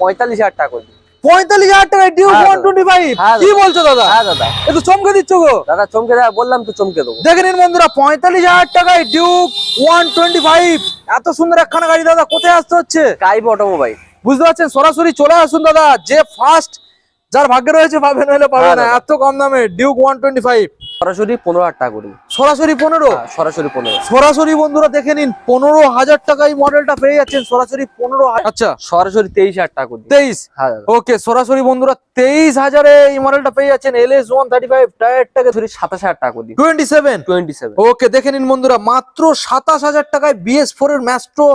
পঁয়তাল্লিশ হাজার টাকা করে পঁয়তাল্লিশ হাজার টাকায় ডিউ হ্যাঁ, ওয়ান দাদা। টোয়েন্টি ফাইভ হ্যাঁ, কি বলছো দাদা? হ্যাঁ দাদা। একটু চমকে দিচ্ছ গো? দাদা চমকে দেওয়া বললাম তো চমকে দেবো। দেখে নিন বন্ধুরা পঁয়তাল্লিশ হাজার টাকায় ডিউক ওয়ান টোয়েন্টি ফাইভ এত সুন্দর একখানা গাড়ি দাদা কোথায় আসতে হচ্ছে? কাইব অটোমোবাইল। বুঝতে পারছেন? সরাসরি চলে আসুন দাদা। যে ফার্স্ট যার ভাগ্যে রয়েছে পাবে নইলে পাবে হ্যাঁ, না। এত কম দামে ডিউক ওয়ান টোয়েন্টি ফাইভ সরাসরি পনেরো হাজার টাকা করে। সরাসরি পনেরো? হ্যাঁ, সরাসরি পনেরো। সরাসরি বন্ধুরা দেখে নিন পনেরো হাজার টাকায় মডেলটা পেয়ে যাচ্ছেন। সরাসরি পনেরো আচ্ছা সরাসরি তেইশ হাজার টাকা করে। তেইশ? হ্যাঁ ওকে সরাসরি বন্ধুরা তেইশ হাজারে এই মডেলটা পেয়ে যাচ্ছেন। L S one thirty five টায়ারটাকে সরাসরি সাতাশ হাজার টাকা করে। Twenty seven twenty seven okay দেখে নিন বন্ধুরা মাত্র সাতাশ হাজার টাকায় বিএস ফোর এর ম্যাস্ট্রো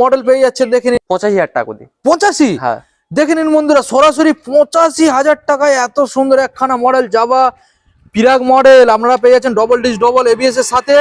মডেল পেয়ে যাচ্ছেন। দেখে নিন। পঁচাশি হাজার টাকা করে। পঁচাশি? হ্যাঁ। দেখে নিন বন্ধুরা, সরাসরি পঁচাশি হাজার টাকায় এত সুন্দর একখানা মডেল যাবা পিরাগ মডেল আপনারা পেয়ে যাচ্ছেন ডবল ডিস ডবল এবিএস এর সাথে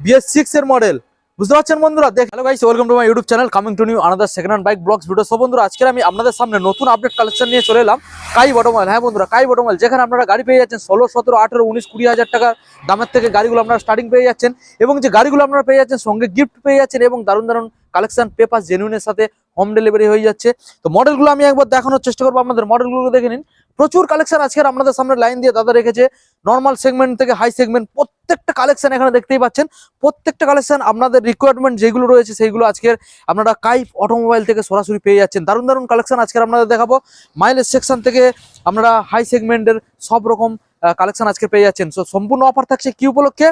বিএস সিক্স এর মডেল বুঝতে পারছেন বন্ধুরা? দেখ hello guys welcome to my YouTube channel coming to new another second hand bike blogs video সব বন্ধুরা আজকে আমি আপনাদের সামনে নতুন আপডেট কালেকশন নিয়ে চলে এলাম। কাই বটমাল হ্যাঁ বন্ধুরা কাই বটমাল যেখানে আপনারা গাড়ি পেয়ে যাচ্ছেন ষোলো, সতেরো, আঠেরো, উনিশ, কুড়ি হাজার টাকার দামের থেকে গাড়িগুলো আপনারা স্টার্টিং পেয়ে যাচ্ছেন। এবং যে গাড়িগুলো আপনারা পেয়ে যাচ্ছেন, সঙ্গে গিফট পেয়ে যাচ্ছেন এবং দারুণ দারুণ কালেকশন পেপার জেনুইনের সাথে হোম ডেলিভারি হয়ে যাচ্ছে। তো মডেলগুলো আমি একবার দেখানোর চেষ্টা করব, আপনাদের মডেলগুলো দেখে নিন। প্রচুর কালেকশন আজকের আপনাদের সামনে লাইন দিয়ে দাদা রেখেছে। নর্মাল সেগমেন্ট থেকে হাই সেগমেন্ট প্রত্যেকটা কালেকশন এখানে দেখতেই পাচ্ছেন। প্রত্যেকটা কালেকশন আপনাদের রিকোয়ারমেন্ট যেগুলো রয়েছে সেইগুলো আজকের আপনারা কাইফ অটোমোবাইল থেকে সরাসরি পেয়ে যাচ্ছেন। দারুণ দারুণ কালেকশন আজকের আপনাদের দেখাবো। মাইলেজ সেকশন থেকে আপনারা হাই সেগমেন্টের সব রকম কালেকশন আজকে পেয়ে যাচ্ছেন। সো সম্পূর্ণ অফার থাকছে কি উপলক্ষে?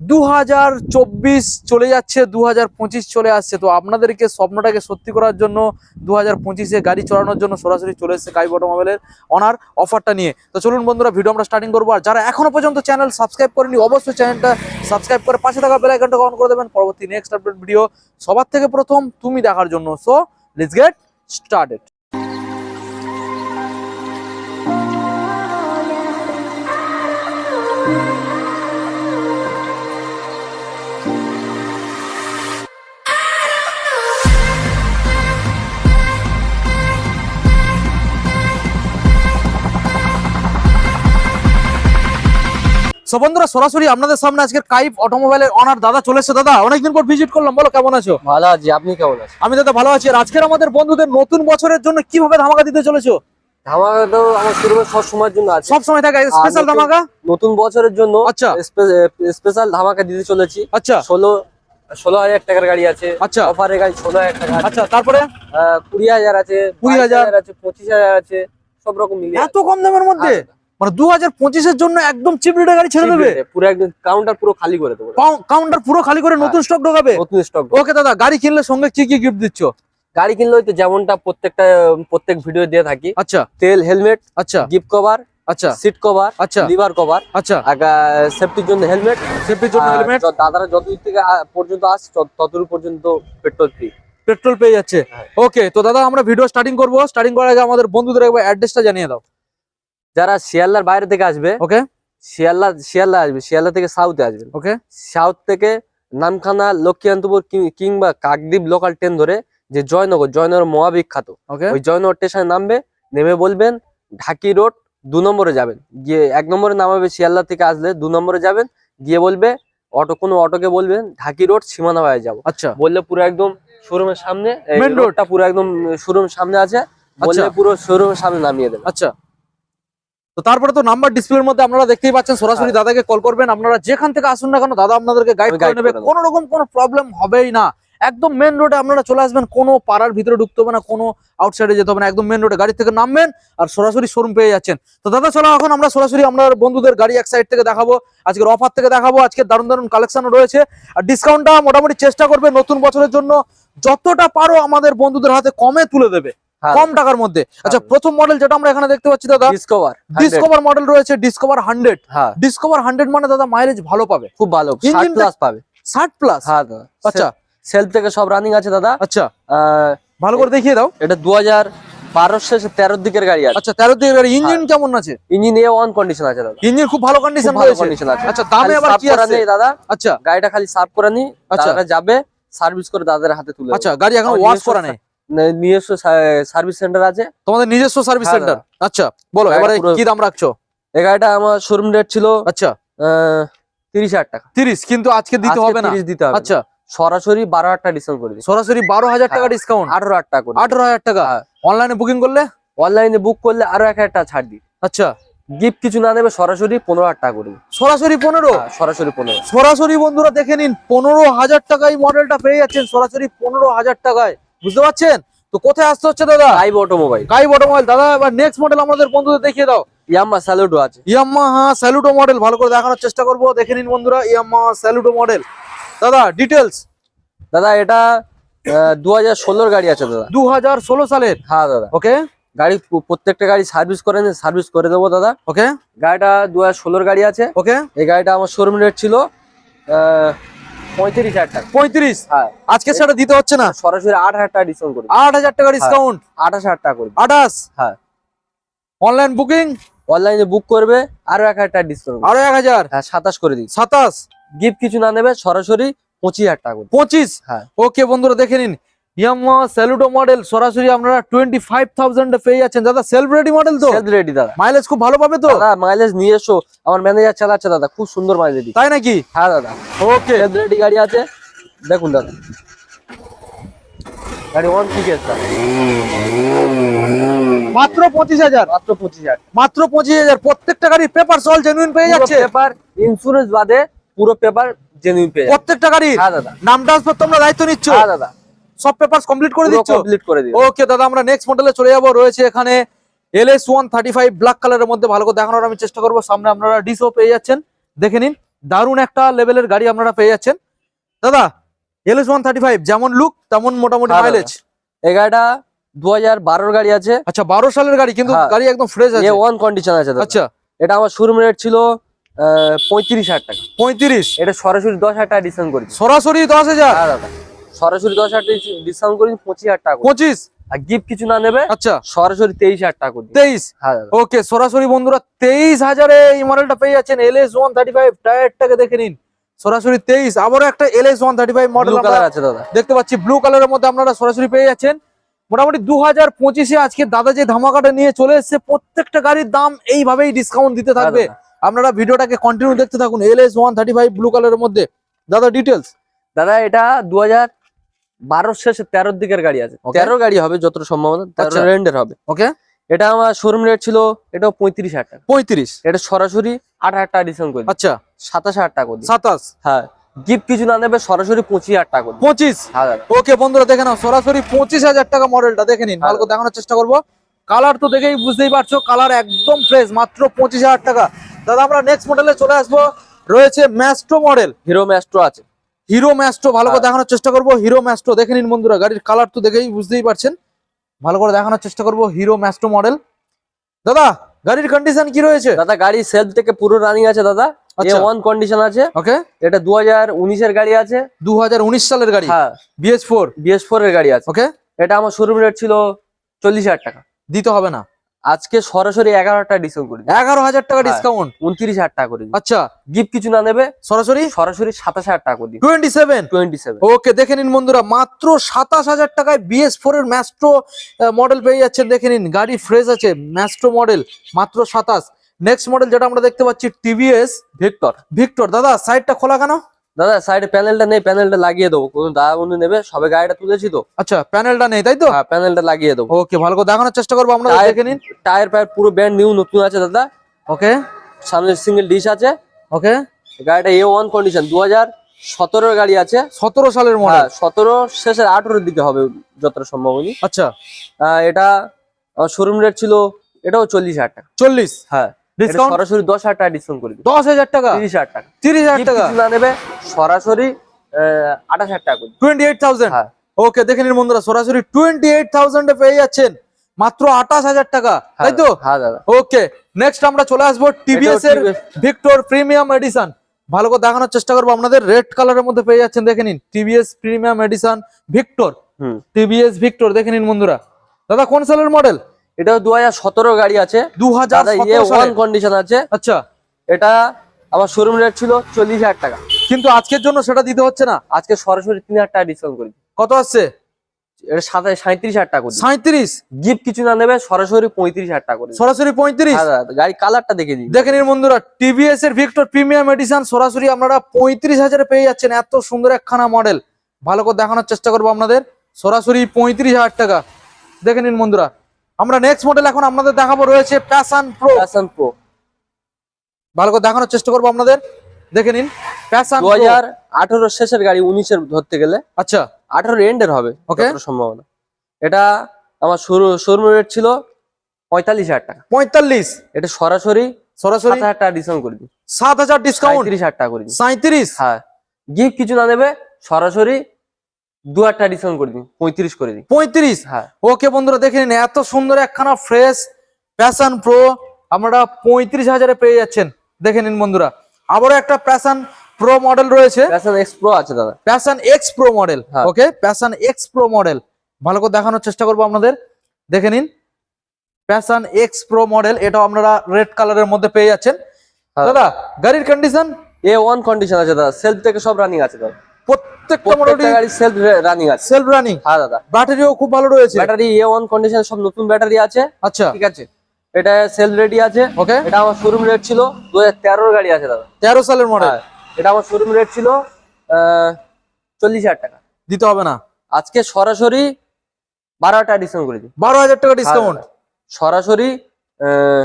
দু হাজার চব্বিশ চলে যাচ্ছে দু হাজার পঁচিশ চলে আসছে। তো আপনাদেরকে স্বপ্নটাকে সত্যি করার জন্য দু হাজার পঁচিশে গাড়ি চড়ানোর জন্য সরাসরি চলে এসেছে কাইব অটোমোবাইলের অনার অফারটা নিয়ে। তো চলুন বন্ধুরা ভিডিও আমরা স্টার্টিং করব। আর যারা এখনও পর্যন্ত চ্যানেল সাবস্ক্রাইব করেনি অবশ্যই চ্যানেলটা সাবস্ক্রাইব করে পাশে থাকা বেল আইকনটা অন করে দেবেন। পরবর্তী নেক্সট আপডেট ভিডিও সবার থেকে প্রথম তুমি দেখার জন্য। So let's get started so বন্ধুরা সরাসরি আপনাদের সামনে আজকে কাইপ অটোমোবাইলের অনার দাদা চলে এসেছে। দাদা অনেকদিন পর ভিজিট করলাম বলো কেমন আছো? ভালো আছি আপনি কেমন আছেন? আমি দাদা ভালো আছি। আর আজকের আমাদের বন্ধুদের নতুন বছরের জন্য কীভাবে ধামাকা দিতে চলেছো? ধামাকা তো আমার শোরুমে সব সময়ের জন্য আছে সব সময় থাকে স্পেশাল ধামাকা? নতুন বছরের জন্য আচ্ছা। স্পেশাল ধামাকা দিতে চলেছি। আচ্ছা। ষোলো ষোলো হাজার টাকার গাড়ি আছে। আচ্ছা। অফারের গাড়ি ষোলো হাজার টাকা আচ্ছা তারপরে? কুড়ি হাজার আছে 20,000 বাইশ আছে পঁচিশ হাজার আছে সব রকম মিলিয়ে এত কম দামের মধ্যে? মানে দু হাজার পঁচিশের জন্য একদম চিপ রেটে গাড়ি ছেড়ে দেবে? পুরো একদম কাউন্টার পুরো খালি করে দেবো। কাউন্টার পুরো খালি করে নতুন স্টক ঢোকাবে? নতুন স্টক ওকে দাদা গাড়ি কিনলে সঙ্গে কি কি গিফট দিচ্ছ? গাড়ি কিনলে তো যেমনটা প্রত্যেকটা প্রত্যেক ভিডিও দিয়ে থাকি। আচ্ছা। তেল হেলমেট আচ্ছা। গিফট কভার আচ্ছা। সিট কভার আচ্ছা। লিভার কভার আচ্ছা। সেফটির জন্য হেলমেট সেফটির জন্য হেলমেট দাদারা যতদূর থেকে পর্যন্ত আস ততদূর পর্যন্ত পেট্রোল ফ্রি পেট্রোল পেয়ে যাচ্ছে। হ্যাঁ। ওকে তো দাদা আমরা ভিডিও স্টার্টিং করব। স্টার্টিং করার আগে আমাদের বন্ধুদের একবার অ্যাড্রেসটা জানিয়ে দাও। যারা শিয়ালদার বাইরে থেকে আসবে ওকে। শিয়ালদা শিয়ালদা আসবে শিয়ালদা থেকে সাউথে আসবে। ওকে। সাউথ থেকে নামখানা লক্ষ্মীকান্তপুর কিংবা কাকদ্বীপ লোকাল ট্রেন ধরে যে জয়নগর জয়নগর মহাবিখ্যাত। ওকে। ওই জয়নগর স্টেশনে নামবে নেমে বলবেন ঢাকি রোড দু নম্বরে যাবেন। গিয়ে এক নম্বরে নামাবে শিয়ালদা থেকে আসলে দু নম্বরে যাবেন গিয়ে বলবে অটো কোনো অটোকে বলবেন ঢাকি রোড সীমানা হয়ে যাব। আচ্ছা। বললে পুরো একদম শোরুমের সামনে রোডটা পুরো একদম শোরুমের সামনে আছে বললে আচ্ছা। পুরো শোরুমের সামনে নামিয়ে দেবে। আচ্ছা। তো তারপরে তো নাম্বার ডিসপ্লের মধ্যে আপনারা দেখতেই পাচ্ছেন সরাসরি দাদাকে কল করবেন। আপনারা যেখান থেকে আসুন না কেন দাদা আপনাদেরকে গাইড করে নেবে। কোনো রকম কোনো প্রবলেম হবেই না। একদম মেন রোডে আপনারা চলে আসবেন কোনো পাড়ার ভিতরে ঢুকতে হবে না কোনো আউটসাইডে যেতে হবে না। একদম মেন রোডে গাড়ি থেকে নামবেন আর সরাসরি শোরুম পেয়ে যাচ্ছেন। তো দাদা চলো এখন আমরা সরাসরি আমরা বন্ধুদের গাড়ি এক সাইড থেকে দেখাবো আজকের অফার থেকে দেখাবো। আজকে দারুণ দারুণ কালেকশন রয়েছে। আর ডিসকাউন্টটা মোটামুটি চেষ্টা করবে নতুন বছরের জন্য। যতটা পারো আমাদের বন্ধুদের হাতে কমে তুলে দেবে। হ্যাঁ। কম টাকার মধ্যে। আচ্ছা প্রথম মডেল যেটা আমরা এখানে দেখতে পাচ্ছি দাদা ডিসকভার ডিসকভার মডেল রয়েছে ডিসকভার হান্ড্রেড হ্যাঁ। ডিসকভার হান্ড্রেড মানে দাদা মাইলেজ ভালো পাবে। খুব ভালো প্লাস পাবে। ষাট প্লাস হ্যাঁ দাদা আচ্ছা। সেলফ থেকে সব রানিং আছে দাদা। আচ্ছা। ভালো করে দেখিয়ে দাও। এটা দু হাজার বারো শেষে তেরোর দিকের গাড়ি আছে। আচ্ছা তেরো দিকে গাড়ি। ইঞ্জিন কেমন আছে? ইঞ্জিন এ ওয়ান কন্ডিশন আছে দাদা। ইঞ্জিন খুব ভালো কন্ডিশন ভালো কন্ডিশন আছে। আচ্ছা দামে আবার কি আছে? দাদা। আচ্ছা। গাড়িটা খালি সার্ভ করা নি আচ্ছা। যাবে সার্ভিস করে দাদাদের হাতে তুলে আচ্ছা গাড়ি এখন ওয়াশ করা নেই। নিজস্ব সার্ভিস সেন্টার আছে। তোমাদের নিজস্ব সার্ভিস হ্যাঁ, সেন্টার আচ্ছা বলো এবারে কি দাম রাখছো? এই গাড়িটা আমার শোরুম রেট ছিল আচ্ছা। তিরিশ হাজার টাকা। তিরিশ কিন্তু আজকে দিতে হবে না? দিতে হবে। আচ্ছা। সরাসরি বারো হাজার টাকা ডিসকাউন্ট করে দিই সরাসরি বারো হাজার টাকা হ্যাঁ। ডিসকাউন্ট আঠারো হাজার টাকা করে আঠারো হাজার টাকা? হ্যাঁ। অনলাইনে বুকিং করলে? অনলাইনে বুক করলে আরও এক হাজার টাকা ছাড় দিই আচ্ছা। গিফট কিছু না দেবে সরাসরি পনেরো হাজার টাকা করে সরাসরি পনেরো? হ্যাঁ, সরাসরি পনেরো। সরাসরি বন্ধুরা দেখে নিন পনেরো হাজার টাকায় মডেলটা পেয়ে যাচ্ছেন সরাসরি পনেরো হাজার টাকায়। বুঝতে পারছেন? তো কোথায় আসতে হচ্ছে দাদা? Live automobile. Guy automobile. দাদা এবার নেক্সট মডেল আমাদের বন্ধুদের দেখিয়ে দাও। ইয়াম্মা স্যালুডো আছে। ইয়ামাহা স্যালুটো মডেল ভালো করে দেখানোর চেষ্টা করব। দেখে নিন বন্ধুরা ইয়াম্মা স্যালুটো মডেল দাদা ডিটেলস দাদা এটা দু হাজার ষোলোর গাড়ি আছে দাদা। দু হাজার ষোলো সালের? হ্যাঁ দাদা। ওকে গাড়ি প্রত্যেকটা গাড়ি সার্ভিস করে সার্ভিস করে দেবো দাদা। ওকে গাড়িটা দু হাজার ষোলোর গাড়ি আছে। ওকে এই গাড়িটা আমার শোরুম রেট ছিল আহ, পঁয়ত্রিশ হাজার টাকা। পঁয়ত্রিশ? হ্যাঁ। আজকে সেটা দিতে হচ্ছে না? সরাসরি আট হাজার টাকা ডিসকাউন্ট আট হাজার টাকা ডিসকাউন্ট আঠাশ হাজার টাকা করে। আঠাশ? হ্যাঁ। অনলাইন বুকিং অনলাইনে বুক করবে আরও এক হাজার টাকা ডিসকাউন্ট আরও এক হাজার? হ্যাঁ সাতাশ করে দিন সাতাশ? গিফট কিছু না নেবে সরাসরি পঁচিশ হাজার টাকা পঁচিশ? হ্যাঁ। ওকে বন্ধুরা দেখে নিন। ইয়ামা স্যালুটো মডেল সরাসরি আপনারা টোয়েন্টি ফাইভ থাউজেন্ড পেয়ে যাচ্ছেন। দাদা সেলফ রেডি মডেল তো? সেলফ রেডি দাদা। মাইলেজ খুব ভালো পাবে তো? দাদা মাইলেজ নিয়ে এসো। আমার ম্যানেজার চালাচ্ছে দাদা। খুব সুন্দর মাইলেজ তাই নাকি? হ্যাঁ দাদা। ওকে সেলফ রেডি গাড়ি আছে। দেখুন দাদা। গাড়ি ওয়ান মাত্র পঁচিশ হাজার। মাত্র পঁচিশ হাজার। মাত্র পঁচিশ হাজার। প্রত্যেকটা গাড়ির পেপার সল জেনুইন পেয়ে যাচ্ছে? পেপার ইন্স্যুরেন্স বাদে পুরো পেপার জেনুইন পেয়ে প্রত্যেকটা গাড়ির? হ্যাঁ দাদা। নাম ট্রান্সফার তোমরা দায়িত্ব নিচ্ছ? হ্যাঁ দাদা। সব পেপার কমপ্লিট করে দিচ্ছ? কমপ্লিট করে দিই ওকে দাদা আমরা নেক্সট মডেলে চলে যাব। রয়েছে এখানে L S one thirty five black কালারের মধ্যে ভালো করে দেখানোর আমি চেষ্টা করব। সামনে আপনারা ডিসও পেয়ে যাচ্ছেন। দেখে নিন দারুণ একটা লেভেলের গাড়ি আপনারা পেয়ে যাচ্ছেন। দাদা L S one thirty five যেমন লুক তেমন মোটামুটি মাইলেজ এই গাড়িটা দু হাজার বারোর গাড়ি আছে। আচ্ছা বারো সালের গাড়ি কিন্তু হ্যাঁ। গাড়ি একদম ফ্রেশ আছে। ওয়ান কন্ডিশন আছে আচ্ছা। এটা আমার শোরুম রেট ছিল পঁয়ত্রিশ হাজার টাকা। পঁয়ত্রিশ? এটা সরাসরি দশ হাজার টাকা ডিসকাউন্ট করি সরাসরি দশ হাজার? হ্যাঁ দাদা। সরাসরি দশ হাজার ডিসকাউন্ট করি পঁচিশ হাজার টাকা পঁচিশ? আর গিফট কিছু না নেবে আচ্ছা। সরাসরি তেইশ হাজার টাকা তেইশ? হ্যাঁ ওকে সরাসরি বন্ধুরা তেইশ হাজারে এই মডেলটা পেয়ে যাচ্ছেন L S one thirty five টায়ারটাকে দেখে নিন। সরাসরি তেইশ আবারও একটা L S one thirty five model colour আছে দাদা। দেখতে পাচ্ছি ব্লু কালারের মধ্যে আপনারা সরাসরি পেয়ে যাচ্ছেন। মোটামুটি দু হাজার পঁচিশে আজকে দাদা যে ধামাকাটা নিয়ে চলে এসেছে প্রত্যেকটা গাড়ির দাম এইভাবেই ডিসকাউন্ট দিতে থাকবে। আপনারা ভিডিওটাকে কন্টিনিউ দেখতে থাকুন L S one thirty five blue কালারের মধ্যে। দাদা ডিটেলস দাদা এটা দু হাজার বারোর শেষে তেরোর দিকের গাড়ি আছে। তেরো গাড়ি হবে যত সম্ভাবনা তেরো আচ্ছা। রেন্ডের হবে। ওকে এটা আমার শোরুম রেট ছিল এটাও পঁয়ত্রিশ হাজার টাকা। পঁয়ত্রিশ? এটা সরাসরি আট হাজার টাকা ডিসকাউন্ট করে আচ্ছা। সাতাশ হাজার টাকা করে সাতাশ? হ্যাঁ। গিফট কিছু না নেবে সরাসরি পঁচিশ হাজার টাকা করে পঁচিশ? হাজার দাদা। ওকে বন্ধুরা দেখে নাও সরাসরি পঁচিশ হাজার টাকা মডেলটা দেখে নিন। ভালো করে দেখানোর চেষ্টা করব। কালার তো দেখেই বুঝতেই পারছ কালার একদম ফ্রেশ মাত্র পঁচিশ হাজার টাকা। দাদা আমরা নেক্সট মডেলে চলে আসব। রয়েছে ম্যাস্ট্রো মডেল হিরো ম্যাস্ট্রো আছে। হিরো ম্যাস্ট্রো ভালো করে হ্যাঁ। দেখানোর চেষ্টা করব। হিরো ম্যাস্ট্রো দেখে নিন বন্ধুরা গাড়ির কালার তো দেখেই বুঝতেই পারছেন। ভালো করে দেখানোর চেষ্টা করব হিরো ম্যাস্ট্রো মডেল দাদা গাড়ির কন্ডিশন কি রয়েছে? দাদা গাড়ি সেলফ থেকে পুরো রানিং আছে দাদা। আচ্ছা। ওয়ান কন্ডিশন আছে। ওকে এটা দু হাজার উনিশের গাড়ি আছে। দু সালের গাড়ি? হ্যাঁ। বিএস ফোর বিএস ফোর এর গাড়ি আছে। ওকে এটা আমার শোরুম রেট ছিল চল্লিশ হাজার টাকা। দিতে হবে না। আজকে সরাসরি এগারো হাজার টাকা ডিসকাউন্ট করে এগারো হাজার টাকা হ্যাঁ। ডিসকাউন্ট উনত্রিশ হাজার টাকা করে আচ্ছা গিফট কিছু না নেবে? সরাসরি? সরাসরি সাতাশ হাজার টাকা করে twenty seven twenty seven okay দেখে নিন বন্ধুরা মাত্র সাতাশ হাজার টাকায় বিএস ফোর এর ম্যাস্ট্রো মডেল পেয়ে যাচ্ছেন। দেখে নিন গাড়ি ফ্রেশ আছে ম্যাস্ট্রো মডেল মাত্র সাতাশ। নেক্সট মডেল যেটা আমরা দেখতে পাচ্ছি টিভিএস ভিক্টর ভিক্টর দাদা সাইডটা খোলা কেন? দাদা সাইডে প্যানেলটা নেই প্যানেলটা লাগিয়ে দেবো। কোনো দাদা বন্ধু নেবে সবে গাড়িটা তুলেছি তো। আচ্ছা প্যানেলটা নেই তাই তো? হ্যাঁ প্যানেলটা লাগিয়ে দেবো। ওকে ভালো করে দেখানোর চেষ্টা করব আমরা দেখে নিন। টায়ার ফায়ার পুরো ব্যান্ড নিউ নতুন আছে দাদা। ওকে। সামনে সিঙ্গেল ডিশ আছে। ওকে। গাড়িটা এ ওয়ান কন্ডিশন দু হাজার সতেরোর গাড়ি আছে। সতেরো সালের মডেল হ্যাঁ সতেরো শেষের আঠেরোর দিকে হবে যতটা সম্ভব আচ্ছা। এটা শোরুম রেট ছিল এটাও চল্লিশ হাজার টাকা। চল্লিশ? হ্যাঁ। ডিসকাউন্ট সরাসরি টাকা ডিসকাউন্ট করে দিই টাকা? টাকা। টাকা? না নেবে সরাসরি টাকা করে হ্যাঁ। ওকে দেখে নিন বন্ধুরা সরাসরি টোয়েন্টি এইট পেয়ে যাচ্ছেন। মাত্র আঠাশ হাজার টাকা তাই তো? হ্যাঁ দাদা। ওকে নেক্সট আমরা চলে আসব টিভিএস এর ভিক্টর প্রিমিয়াম এডিশন ভালো করে দেখানোর চেষ্টা করব আপনাদের। রেড কালারের মধ্যে পেয়ে যাচ্ছেন দেখে নিন। TVS premium edition Victor TVS Victor দেখে নিন বন্ধুরা। দাদা কোন সালের মডেল এটাও দু হাজার সতেরো গাড়ি আছে। দু হাজার কন্ডিশন আছে। আচ্ছা। এটা আমার শোরুম রেট ছিল চল্লিশ হাজার টাকা। কিন্তু আজকের জন্য সেটা দিতে হচ্ছে না? আজকে সরাসরি তিন হাজার টাকা ডিসকাউন্ট করে। কত আসছে? এটা সাতাশ সাঁত্রিশ হাজার টাকা। সাঁত্রিশ গিফট কিছু না নেবে সরাসরি পঁয়ত্রিশ হাজার টাকা করে সরাসরি পঁয়ত্রিশ? হ্যাঁ গাড়ি কালারটা দেখে দিই। দেখে নিন বন্ধুরা টিভিএস এর ভিক্টর প্রিমিয়াম এডিশন সরাসরি আপনারা পঁয়ত্রিশ হাজারে পেয়ে যাচ্ছেন। এত সুন্দর একখানা মডেল ভালো করে দেখানোর চেষ্টা করব আপনাদের। সরাসরি পঁয়ত্রিশ হাজার টাকা। দেখে নিন বন্ধুরা আমরা নেক্সট মডেল এখন আপনাদের দেখাবো রয়েছে প্যাশন প্রো প্যাশন প্রো ভালো করে দেখানোর চেষ্টা করব আপনাদের। দেখে নিন প্যাশন দু হাজার আঠারো শেষের গাড়ি উনিশের ধরতে গেলে আচ্ছা। আঠারো এন্ডের হবে Okay. যতটা সম্ভাবনা। এটা আমার শোরুম রেট ছিল পঁয়তাল্লিশ হাজার টাকা। পঁয়তাল্লিশ। এটা সরাসরি সরাসরি সাত হাজার টাকা ডিসকাউন্ট করে সাত হাজার ডিসকাউন্ট পঁয়ত্রিশ হাজার টাকা করে দিই সাঁত্রিশ। হ্যাঁ। গিফট কিছু না নেবে সরাসরি দু ডিসকাউন্ট করে দিই পঁয়ত্রিশ করে দিই পঁয়ত্রিশ? হ্যাঁ। ওকে বন্ধুরা দেখে নিন এত সুন্দর একখানা ফ্রেশ প্যাশন প্রো আপনারা পঁয়ত্রিশ হাজারে পেয়ে যাচ্ছেন। দেখে নিন বন্ধুরা আবারও একটা প্যাশন প্রো মডেল রয়েছে। প্যাশন এক্স প্রো আছে দাদা। Passion X Pro model. Okay Passion X Pro model ভালো করে দেখানোর চেষ্টা করব আপনাদের। দেখে নিন প্যাশন এক্স প্রো মডেল এটাও আপনারা রেড কালারের মধ্যে পেয়ে যাচ্ছেন। হ্যাঁ। দাদা গাড়ির কন্ডিশন এ ওয়ান কন্ডিশন আছে দাদা সেলফ থেকে সব রানিং আছে দাদা। প্রত্যেকটা মোটামুটি গাড়ি সেলফ রানিং আছে। সেলফ রানিং হ্যাঁ দাদা। ব্যাটারিও খুব ভালো রয়েছে। ব্যাটারি এ ওয়ান কন্ডিশন সব নতুন ব্যাটারি আছে। আচ্ছা। ঠিক আছে? এটা সেলফ রেডি আছে। ওকে এটা আমার শোরুম রেট ছিল দু হাজার তেরোর গাড়ি আছে দাদা। তেরো সালের মডেল হ্যাঁ এটা আমার শোরুম রেট ছিল আহ, চল্লিশ হাজার টাকা। দিতে হবে না। আজকে সরাসরি বারো হাজার টাকা ডিসকাউন্ট করে দিই। বারো হাজার টাকা ডিসকাউন্ট হ্যাঁ, সরাসরি আহ,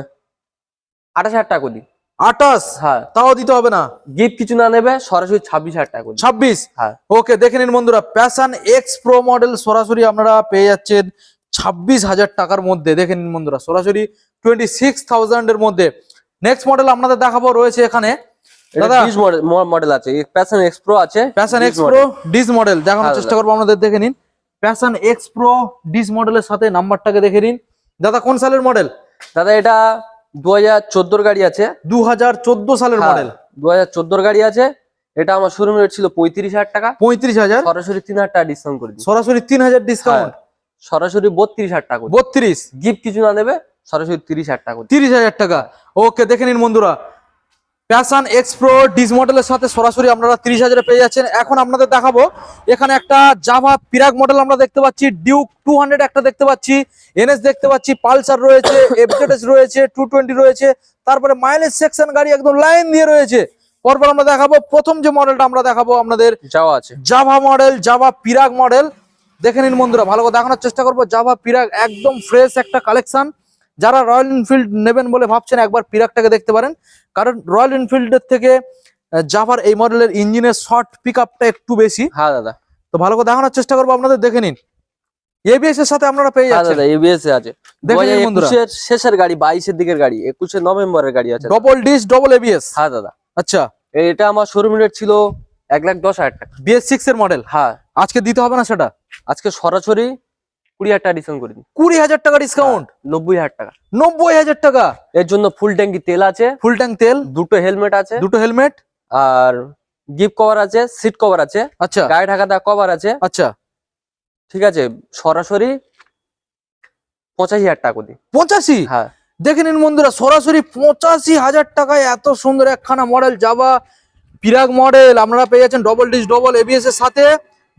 আঠাশ হাজার টাকা করে দিই। আঠাশ? হ্যাঁ। তাও দিতে হবে না? গিফট কিছু না নেবে সরাসরি ছাব্বিশ হাজার টাকা ছাব্বিশ? হ্যাঁ। ওকে দেখে নিন বন্ধুরা প্যাশন এক্স প্রো মডেল সরাসরি আপনারা পেয়ে যাচ্ছেন ছাব্বিশ হাজার টাকার মধ্যে। দেখে নিন বন্ধুরা সরাসরি টোয়েন্টি সিক্স থাউজেন্ড এর মধ্যে। নেক্সট মডেল আপনাদের দেখাবো রয়েছে এখানে। দাদা। ডিস মডেল আছে। প্যাশন এক্স প্রো আছে Passion X Pro disc model দেখানোর হ্যাঁ, চেষ্টা করব আপনাদের দেখে নিন। প্যাশন এক্স প্রো ডিস মডেলের সাথে নাম্বারটাকে দেখে নিন। দাদা কোন সালের মডেল দাদা এটা দু হাজার চোদ্দোর গাড়ি আছে। দু হাজার চোদ্দ সালের হ্যাঁ। মডেল। দু হাজার চোদ্দোর গাড়ি আছে। এটা আমার শোরুম রেট ছিল পঁয়ত্রিশ হাজার টাকা। পঁয়ত্রিশ হাজার? সরাসরি তিন হাজার টাকা ডিসকাউন্ট করে দিই সরাসরি তিন হাজার ডিসকাউন্ট সরাসরি বত্রিশ হাজার টাকা। বত্রিশ? গিফট কিছু না নেবে সরাসরি তিরিশ হাজার টাকা। তিরিশ হাজার টাকা। ওকে দেখে নিন বন্ধুরা। প্যাশন এক্স প্রো ডিস মডেলের সাথে সরাসরি আপনারা তিরিশ হাজারে পেয়ে যাচ্ছেন। এখন আপনাদের দেখাবো এখানে একটা জাভা পিরাক মডেল আমরা দেখতে পাচ্ছি ডিউক টু একটা দেখতে পাচ্ছি এনএস দেখতে পাচ্ছি পালসার রয়েছে এফজেডএস রয়েছে টু রয়েছে তারপরে মাইলেজ সেকশন গাড়ি একদম লাইন দিয়ে রয়েছে। পরপর আমরা দেখাবো প্রথম যে মডেলটা আমরা দেখাবো আপনাদের যাওয়া আছে। জাভা মডেল জাভা পিরাগ মডেল দেখে নিন বন্ধুরা ভালো করে দেখানোর চেষ্টা করব জাভা পিরাগ একদম ফ্রেশ একটা কালেকশন যারা রয়্যাল এনফিল্ড নেবেন বলে ভাবছেন একবার পিরাগটাকে দেখতে পারেন। কারণ রয়্যাল এনফিল্ডের থেকে জাভার এই মডেলের ইঞ্জিনের শর্ট পিক একটু বেশি। হ্যাঁ দাদা। তো ভালো করে দেখানোর চেষ্টা করব আপনাদের দেখে নিন। এবিএস এর সাথে আপনারা পেয়ে হ্যাঁ যাচ্ছেন। দাদা এবিএস আছে। বন্ধুরা। শেষের গাড়ি বাইশের দিকের গাড়ি একুশে নভেম্বরের গাড়ি আছে। ডবল ডিস ডবল এবিএস হ্যাঁ দাদা। আচ্ছা। এটা আমার শোরুম রেট ছিল লাখ দশ হাজার টাকা। এর মডেল হ্যাঁ। আজকে দিতে হবে না সেটা? আজকে সরাসরি কুড়ি হাজার টাকা ডিসকাউন্ট করে দিন। কুড়ি হাজার টাকা ডিসকাউন্ট নব্বই হাজার টাকা। নব্বই হাজার টাকা? এর জন্য ফুল ট্যাঙ্কি তেল আছে ফুল ট্যাঙ্ক তেল? দুটো হেলমেট আছে দুটো হেলমেট? আর গিফট কভার আছে সিট কভার আছে আচ্ছা। গায়ে ঢাকা দেওয়া কভার আছে। আচ্ছা। ঠিক আছে সরাসরি পঁচাশি হাজার টাকা দিন। পঁচাশি? হ্যাঁ। দেখে নিন বন্ধুরা সরাসরি পঁচাশি হাজার টাকায় এত সুন্দর একখানা মডেল যাবা পিরাগ মডেল আপনারা পেয়ে যাচ্ছেন ডবল ডিস ডবল এবিএস এর সাথে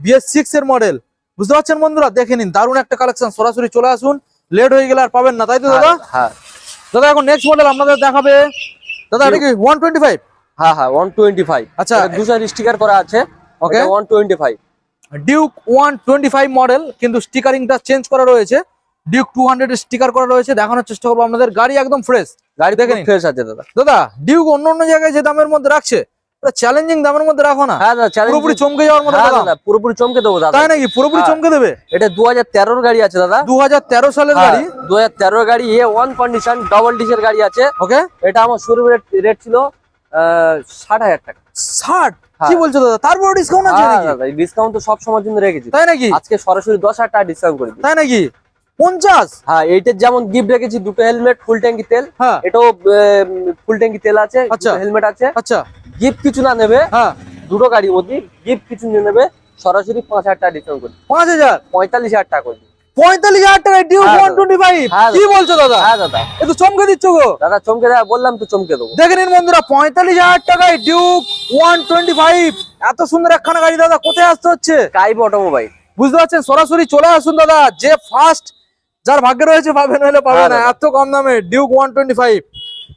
বিএস সিক্স এর মডেল বুঝতে পারছেন বন্ধুরা? দেখে নিন দারুণ একটা কালেকশন সরাসরি চলে আসুন। লেট হয়ে গেলে আর পাবেন না তাই তো দাদা? হ্যাঁ, হ্যাঁ। দাদা এখন নেক্সট মডেল আপনাদের দেখাবে। দাদা এটা কি ওয়ান টোয়েন্টি ফাইভ হ্যাঁ হ্যাঁ ওয়ান টোয়েন্টি ফাইভ আচ্ছা দুশো স্টিকার করা আছে। Okay one twenty five Duke one twenty five model কিন্তু স্টিকারিংটা চেঞ্জ করা রয়েছে। ডিউক টু হান্ড্রেড স্টিকার করা রয়েছে দেখানোর চেষ্টা করব আপনাদের। গাড়ি একদম ফ্রেশ গাড়ি দেখে। ফ্রেশ আছে দাদা। দাদা ডিউক অন্য অন্য জায়গায় যে দামের মধ্যে রাখছে চ্যালেঞ্জিং দামের মধ্যে রাখো না। হ্যাঁ দাদা পুরোপুরি চমকে যাওয়ার মতো হ্যাঁ দাদা পুরোপুরি চমকে দেবো দাদা। তাই নাকি? পুরোপুরি হ্যাঁ। চমকে দেবে? এটা দু হাজার গাড়ি আছে দাদা। দুহাজার তেরো সালের গাড়ি? দু হাজার গাড়ি এ ওয়ান কন্ডিশন ডবল ডিসের গাড়ি আছে। ওকে। এটা আমার শোরুম রেট ছিল ষাট হাজার টাকা। ষাট? হ্যাঁ। কি বলছো দাদা? তারপর ডিসকাউন্ট আছে হ্যাঁ নাকি? ডিসকাউন্ট তো সব সময়ের জন্য রেখেছি। তাই নাকি? আজকে সরাসরি দশ হাজার টাকা ডিসকাউন্ট করে তাই নাকি? পঞ্চাশ? হ্যাঁ এইটার যেমন গিফট রেখেছি দুটো হেলমেট ফুল ট্যাঙ্কি তেল। হ্যাঁ। এটাও ফুল ট্যাঙ্কি তেল আছে আচ্ছা। হেলমেট আছে। আচ্ছা। গিফট কিছু না নেবে হ্যাঁ। দুটো গাড়ির মধ্যে গিফট কিছু নেবে সরাসরি পাঁচ হাজার টাকা ডিসকাউন্ট করে। পাঁচ হাজার? পঁয়তাল্লিশ হাজার টাকা করে। পঁয়তাল্লিশ হাজার টাকায় ডিউ হ্যাঁ, ওয়ান দাদা। টোয়েন্টি ফাইভ হ্যাঁ, কি বলছো দাদা? হ্যাঁ দাদা। একটু চমকে দিচ্ছ গো? দাদা চমকে দেওয়া বললাম তো চমকে দেবো। দেখে নিন বন্ধুরা পঁয়তাল্লিশ হাজার টাকায় ডিউক ওয়ান টোয়েন্টি ফাইভ এত সুন্দর একখানা গাড়ি দাদা কোথায় আসতে হচ্ছে? কাইব অটোমোবাইল বুঝতে পারছেন? সরাসরি চলে আসুন দাদা। যে ফার্স্ট যার ভাগ্যে রয়েছে পাবে নইলে পাবে হ্যাঁ, না এত কম দামে Duke one twenty five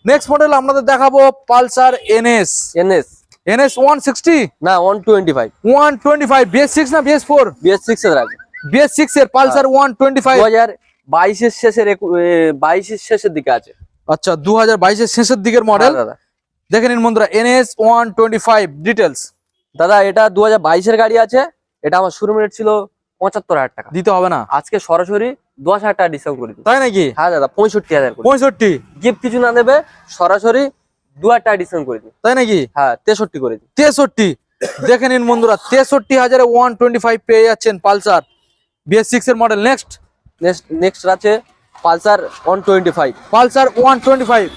next model আপনাদের দেখাবো Pulsar NS NS NS one sixty না one twenty five one twenty five BS six না বিএস ফোর বিএস সিক্স এর বিএস সিক্স এর পালসার ওয়ান টোয়েন্টি ফাইভ দু হাজার বাইশের শেষের বাইশের শেষের দিকে আছে। আচ্ছা দু হাজার বাইশের শেষের দিকের মডেল হ্যাঁ, দেখে নিন বন্ধুরা NS one twenty five details দাদা এটা দু হাজার বাইশের গাড়ি আছে। এটা আমার শোরুম রেট ছিল পঁচাত্তর হাজার টাকা। দিতে হবে না। আজকে সরাসরি দশ হাজার টাকা ডিসকাউন্ট করে দিই তাই নাকি? হ্যাঁ দাদা পঁয়ষট্টি হাজার পঁয়ষট্টি? গিফট কিছু না নেবে সরাসরি দু হাজার টাকা ডিসকাউন্ট করে দিই তাই নাকি? হ্যাঁ তেষট্টি করে দিই তেষট্টি? দেখে নিন বন্ধুরা তেষট্টি হাজারে ওয়ান টোয়েন্টি ফাইভ পেয়ে যাচ্ছেন পালসার। বিএস সিক্স এর মডেল নেক্সট নেক্সট নেক্সট আছে Pulsar one twenty five Pulsar one twenty five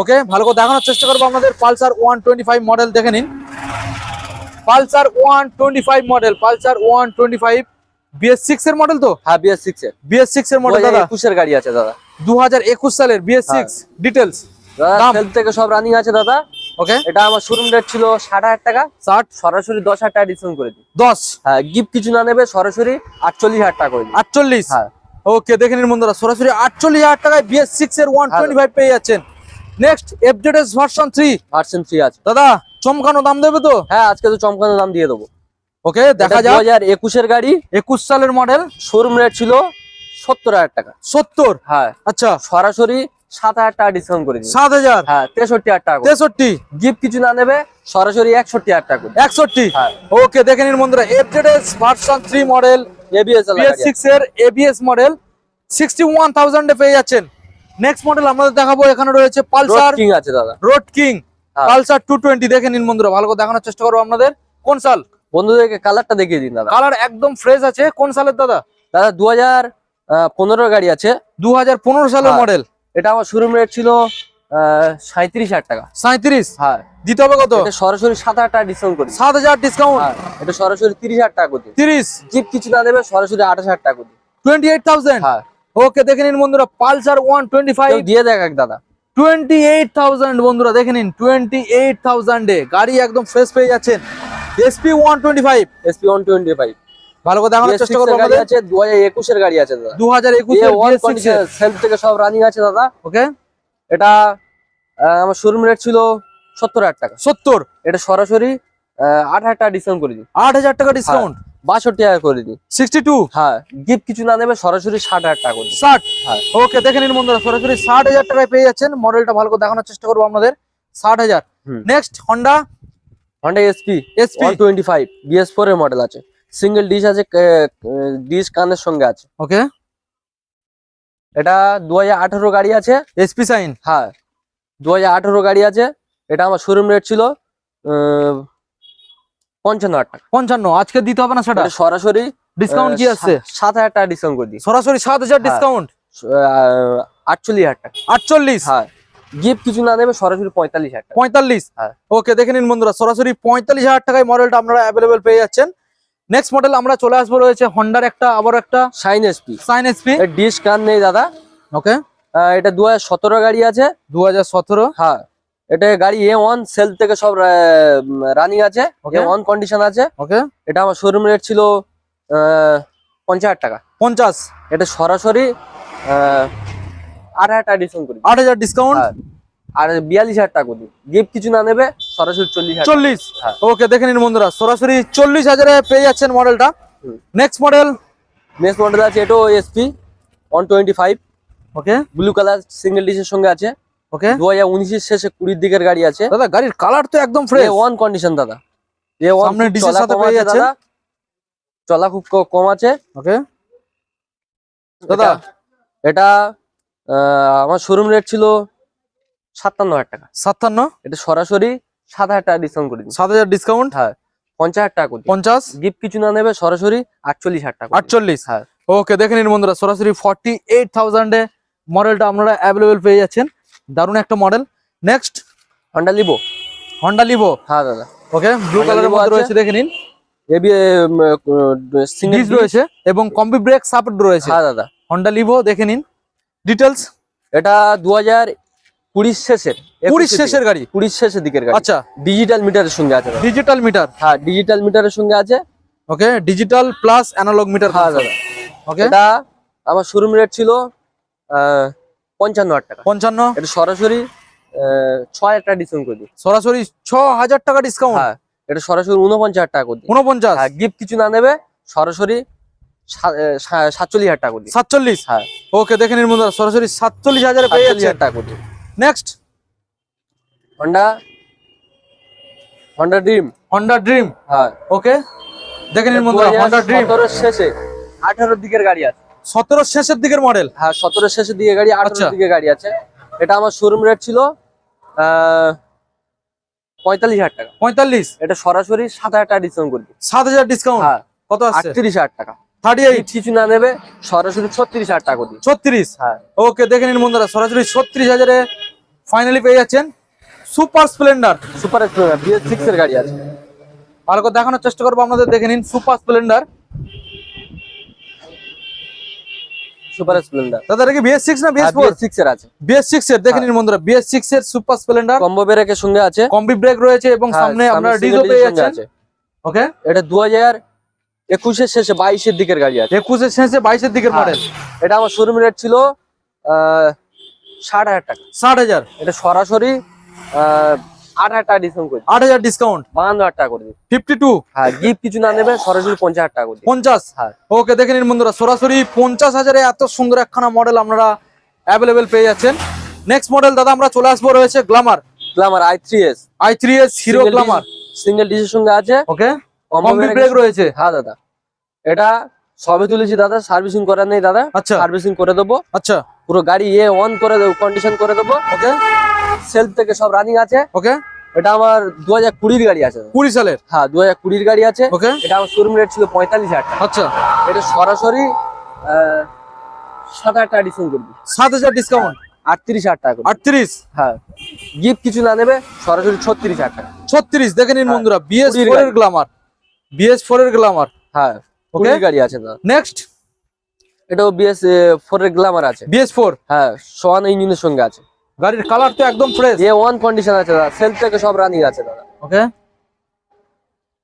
okay ভালো করে দেখানোর চেষ্টা করব আপনাদের। Pulsar one twenty five model দেখে নিন। Pulsar one twenty five model Pulsar one twenty five BS six এর মডেল তো? হ্যাঁ বিএস সিক্স এর। বিএস সিক্স এর মডেল দাদা। একুশের গাড়ি আছে দাদা। দু সালের বিএস সিক্স ডিটেলস দাদা দাম? থেকে সব রানিং আছে দাদা। ওকে এটা আমার শোরুম রেট ছিল ষাট হাজার টাকা। ষাট? সরাসরি দশ হাজার টাকা ডিসকাউন্ট করে দিই। দশ? হ্যাঁ গিফট কিছু না নেবে সরাসরি আটচল্লিশ হাজার টাকা করে দিই। আটচল্লিশ? হ্যাঁ। ওকে দেখে নিন বন্ধুরা সরাসরি আটচল্লিশ হাজার টাকায় বিএস সিক্স এর ওয়ান টোয়েন্টি ফাইভ পেয়ে যাচ্ছেন। Next FZS version three version free আছে। দাদা চমকানো দাম দেবে তো? হ্যাঁ আজকে তো চমকানো দাম দিয়ে দেবো। ওকে দেখা যাক। হাজার একুশের গাড়ি। একুশ সালের মডেল। শোরুম রেট ছিল সত্তর হাজার টাকা। সত্তর? হ্যাঁ। আচ্ছা। সরাসরি সাত হাজার টাকা ডিসকাউন্ট করে দিই সাত হাজার? হ্যাঁ তেষট্টি হাজার টাকা তেষট্টি? গিফট কিছু না নেবে সরাসরি একষট্টি হাজার টাকা করে একষট্টি? হ্যাঁ। ওকে দেখে নিন বন্ধুরা FZS version three model ABS BS six এর এবিএস মডেল সিক্সটি ওয়ান থাউজেন্ডে পেয়ে যাচ্ছেন। নেক্সট মডেল আমাদের দেখাবো এখানে রয়েছে পালসার কিং আছে দাদা। Road king. Pulsar two twenty দেখে নিন বন্ধুরা ভালো করে দেখানোর চেষ্টা করব আপনাদের। কোন সাল? বন্ধুদেরকে কালারটা দেখিয়ে দিন দাদা। কালার একদম ফ্রেশ আছে। কোন সালের দাদা? দাদা দু হাজার পনেরো গাড়ি আছে। দু হাজার পনেরো সালের হ্যাঁ। মডেল এটা আমার শোরুম রেট ছিল সাঁত্রিশ হাজার টাকা। সাঁত্রিশ হ্যাঁ। দিতে হবে কত? সরাসরি সাত হাজার টাকা ডিসকাউন্ট করে। সাত হাজার ডিসকাউন্ট হ্যাঁ এটা সরাসরি তিরিশ হাজার টাকা করে। তিরিশ? কিছু না দেবে সরাসরি আঠাশ হাজার টাকা করে। টোয়েন্টি এইট থাউজেন্ড হ্যাঁ। ওকে দেখে নিন বন্ধুরা পালসার ওয়ান টোয়েন্টি ফাইভ দিয়ে দেখ এক দাদা। টোয়েন্টি এইট থাউজেন্ড বন্ধুরা দেখে নিন টোয়েন্টি এইট থাউজেন্ডে গাড়ি একদম ফ্রেশ পেয়ে যাচ্ছেন। SP one twenty five SP one twenty five ভালো করে দেখানোর চেষ্টা করব আমাদের? আছে হাজার গাড়ি আছে দাদা। কন্ডিশন সেলফ থেকে সব রানিং আছে দাদা। ওকে। এটা আমার শোরুম রেট ছিল সত্তর হাজার টাকা। সত্তর? এটা সরাসরি আহ, আট হাজার টাকা ডিসকাউন্ট করে দিই। আট হাজার টাকা ডিসকাউন্ট করে দিই। হ্যাঁ গিফট কিছু না সরাসরি ষাট হাজার টাকা করে দিই। ষাট? হ্যাঁ। ওকে দেখে নিন বন্ধুরা সরাসরি ষাট হাজার টাকায় পেয়ে যাচ্ছেন। মডেলটা ভালো করে দেখানোর চেষ্টা করব আপনাদের। ষাট হাজার। হুম। Next Honda Honda SP SP twenty five BS four এর মডেল আছে। সিঙ্গেল ডিশ আছে ডিশ কানের সঙ্গে আছে। ওকে এটা দু হাজার আঠারো গাড়ি আছে। এসপি সাইন হ্যাঁ। দু হাজার আঠারো গাড়ি আছে। এটা আমার শোরুম রেট ছিল পঞ্চান্ন হাজার টাকা। পঞ্চান্ন আজকে দিতে হবে না সেটা? সরাসরি ডিসকাউন্ট কি সা- সাত হাজার টাকা ডিসকাউন্ট করে দিই। সরাসরি সাত হাজার হ্যাঁ। ডিসকাউন্ট আহ, আটচল্লিশ হাজার টাকা। আটচল্লিশ? হ্যাঁ। গিফট কিছু না নেবে সরাসরি পঁয়তাল্লিশ হাজার পঁয়তাল্লিশ? হ্যাঁ। ওকে দেখে নিন বন্ধুরা সরাসরি পঁয়তাল্লিশ হাজার টাকায় মডেলটা আপনারা অ্যাভেলেবেল পেয়ে যাচ্ছেন। নেক্সট মডেল আমরা চলে আসব রয়েছে হন্ডার একটা আবার একটা Shine SP Shine SP disc কান নেই দাদা। ওকে। এটা দু হাজার সতেরো গাড়ি আছে। দু হাজার সতেরো? হ্যাঁ। এটা গাড়ি এ ওয়ান সেলফ থেকে সব রানিং আছে. এ ওয়ান কন্ডিশন আছে। ওকে। এটা আমার শোরুম রেট ছিল আহ, পঞ্চাশ টাকা। পঞ্চাশ? এটা সরাসরি আট হাজার টাকা ডিসকাউন্ট করি আট হাজার ডিসকাউন্ট হ্যাঁ। আর বিয়াল্লিশ হাজার টাকা করি গিফট কিছু না নেবে সরাসরি চল্লিশ চল্লিশ? হ্যাঁ। ওকে দেখে নিন বন্ধুরা সরাসরি চল্লিশ হাজারে পেয়ে যাচ্ছেন মডেলটা। নেক্সট মডেল নেক্সট মডেল আছে এটাও SP one twenty five okay blue colour single ডিশের সঙ্গে আছে। ওকে দু হাজার উনিশের শেষে কুড়ির দিকের গাড়ি আছে। দাদা গাড়ির কালার তো একদম ফ্রেশ ওয়ান কন্ডিশন দাদা। এ ওয়ান ডিশের সাথে পেয়ে যাচ্ছেন। চলা খুব কম আছে। ওকে দাদা এটা- আমার শোরুম রেট ছিল সাতান্ন হাজার টাকা। সাতান্ন? এটা সরাসরি সাত হাজার টাকা ডিসকাউন্ট করে দিন সাত হাজার ডিসকাউন্ট হ্যাঁ পঞ্চাশ হাজার টাকা করে পঞ্চাশ? গিফট কিছু না নেবে সরাসরি আটচল্লিশ হাজার টাকা আটচল্লিশ? হ্যাঁ। ওকে দেখে নিন বন্ধুরা সরাসরি ফর্টি এইট থাউজেন্ডে মডেলটা আপনারা অ্যাভেলেবেল পেয়ে যাচ্ছেন। দারুণ একটা model next Honda Livo Honda Livo হ্যাঁ দাদা। ওকে ব্লু কালারের মধ্যে রয়েছে দেখে নিন। রয়েছে এবং কম্পি ব্রেক সাপোর্ট রয়েছে। হ্যাঁ দাদা। হন্ডা লিভো দেখে নিন। ডিটেলস এটা দু হাজার কুড়ির শেষের কুড়ির শেষের গাড়ি? কুড়ির শেষের দিকের গাড়ি। আচ্ছা। ডিজিটাল মিটারের সঙ্গে আছে ডিজিটাল মিটার হ্যাঁ ডিজিটাল মিটারের সঙ্গে আছে। Okay digital plus analogue meter হ্যাঁ দাদা। ওকে এটা আমার শোরুম রেট ছিল পঞ্চান্ন হাজার টাকা। পঞ্চান্ন? এটা সরাসরি ছয় হাজার টাকা ডিসকাউন্ট করে দিই সরাসরি ছ হাজার টাকা ডিসকাউন্ট হ্যাঁ এটা সরাসরি উনপঞ্চাশ হাজার টাকা করে দিই উনপঞ্চাশ হ্যাঁ গিফট কিছু না নেবে সরাসরি সাতচল্লিশ হাজার টাকা করে সাতচল্লিশ? হ্যাঁ। ওকে দেখে বন্ধুরা সরাসরি সাতচল্লিশ হাজারে পেয়ে যাচ্ছে হাজার টাকা দিই next Honda? Honda Dream. Honda Dream. হ্যাঁ। ওকে দেখে নিন বন্ধুরা হন্ডা ড্রিম। শেষে আঠারোর দিকের গাড়ি আছে। সতেরো শেষের দিকের মডেল? হ্যাঁ সতেরোর শেষের দিকে গাড়ি আচ্ছা। আঠারোর দিকে গাড়ি আছে। এটা আমার শোরুম রেট ছিল আহ, পঁয়তাল্লিশ হাজার টাকা। পঁয়তাল্লিশ? এটা সরাসরি সাত হাজার টাকা ডিসকাউন্ট করে দিই সাত হাজার ডিসকাউন্ট হ্যাঁ। কত আটত্রিশ হাজার টাকা। কিছু না নেবে সরাসরি ছত্রিশ হাজার টাকা দিই ছত্রিশ? হ্যাঁ। ওকে দেখে নিন বন্ধুরা সরাসরি ছত্রিশ হাজারে ফাইনালি পেয়ে যাচ্ছেন super Splendor. Super BS six এর গাড়ি আছে। ভালো করে দেখানোর চেষ্টা করব আপনাদের দেখে নিন সুপার স্প্লেন্ডার। Super Splendor. দাদা এটা কি বিএস সিক্স না বিএস ফোর সিক্স এর আছে। বিএস সিক্স এর দেখে নিন বন্ধুরা বিএস সিক্স এর সুপার স্প্লেন্ডার। কম্বো ব্রেকের সঙ্গে আছে। কম্বি ব্রেক রয়েছে এবং হ্যাঁ, সামনে আপনারা ডিজো পেয়ে যাচ্ছেন। ওকে? এটা দু হাজার একুশের শেষে বাইশের দিকের গাড়ি আছে। একুশের শেষে বাইশের দিকের হ্যাঁ। মডেল এটা আমার শোরুম রেট ছিল ষাট হাজার টাকা। ষাট হাজার। এটা সরাসরি আট হাজার টাকা ডিসকাউন্ট করে আট হাজার ডিসকাউন্ট বাহান্ন হাজার টাকা করে দিই। ফিফটি টু হ্যাঁ গিফট কিছু না নেবে সরাসরি পঞ্চাশ হাজার টাকা করে পঞ্চাশ? হ্যাঁ। ওকে দেখে নিন বন্ধুরা সরাসরি পঞ্চাশ হাজারে এত সুন্দর একখানা মডেল আপনারা অ্যাভেলেবেল পেয়ে যাচ্ছেন। নেক্সট মডেল দাদা আমরা চলে আসব রয়েছে Glamour Glamour I three S I three S Hero Glamour single ডিসের সঙ্গে আছে। ওকে কম্বি ব্রেক রয়েছে। হ্যাঁ দাদা। এটা সবে তুলেছি দাদা। সার্ভিসিং করার নেই দাদা। আচ্ছা। সার্ভিসিং করে দেবো। আচ্ছা। পুরো গাড়ি এ অন করে দেবো কন্ডিশন করে দেবো। ওকে সেলফ থেকে সব রানিং আছে। ওকে এটা আমার দু হাজার কুড়ির গাড়ি আছে কুড়ি সালের? হ্যাঁ দু হাজার কুড়ির গাড়ি আছে। ওকে এটা আমার শোরুম রেট ছিল পঁয়তাল্লিশ হাজার আচ্ছা। এটা সরাসরি সাত হাজার টাকা ডিসকাউন্ট করবি সাত হাজার ডিসকাউন্ট আটত্রিশ হাজার টাকা আটত্রিশ? হ্যাঁ। গিফট কিছু না নেবে সরাসরি ছত্রিশ হাজার টাকা। ছত্রিশ দেখে নিন হ্যাঁ, বন্ধুরা বিএস। গ্লামার বিএস ফোর এর গ্লামার হ্যাঁ ওকে গাড়ি আছে দাদা নেক্সট এটাও বিএস ফোর এর গ্লামার আছে। বিএস ফোর হ্যাঁ সোয়ান ইঞ্জিনের সঙ্গে আছে। গাড়ির কালার তো একদম ফ্রেশ এ ওয়ান কন্ডিশন আছে দাদা সেলফ থেকে সব রানিং আছে দাদা ওকে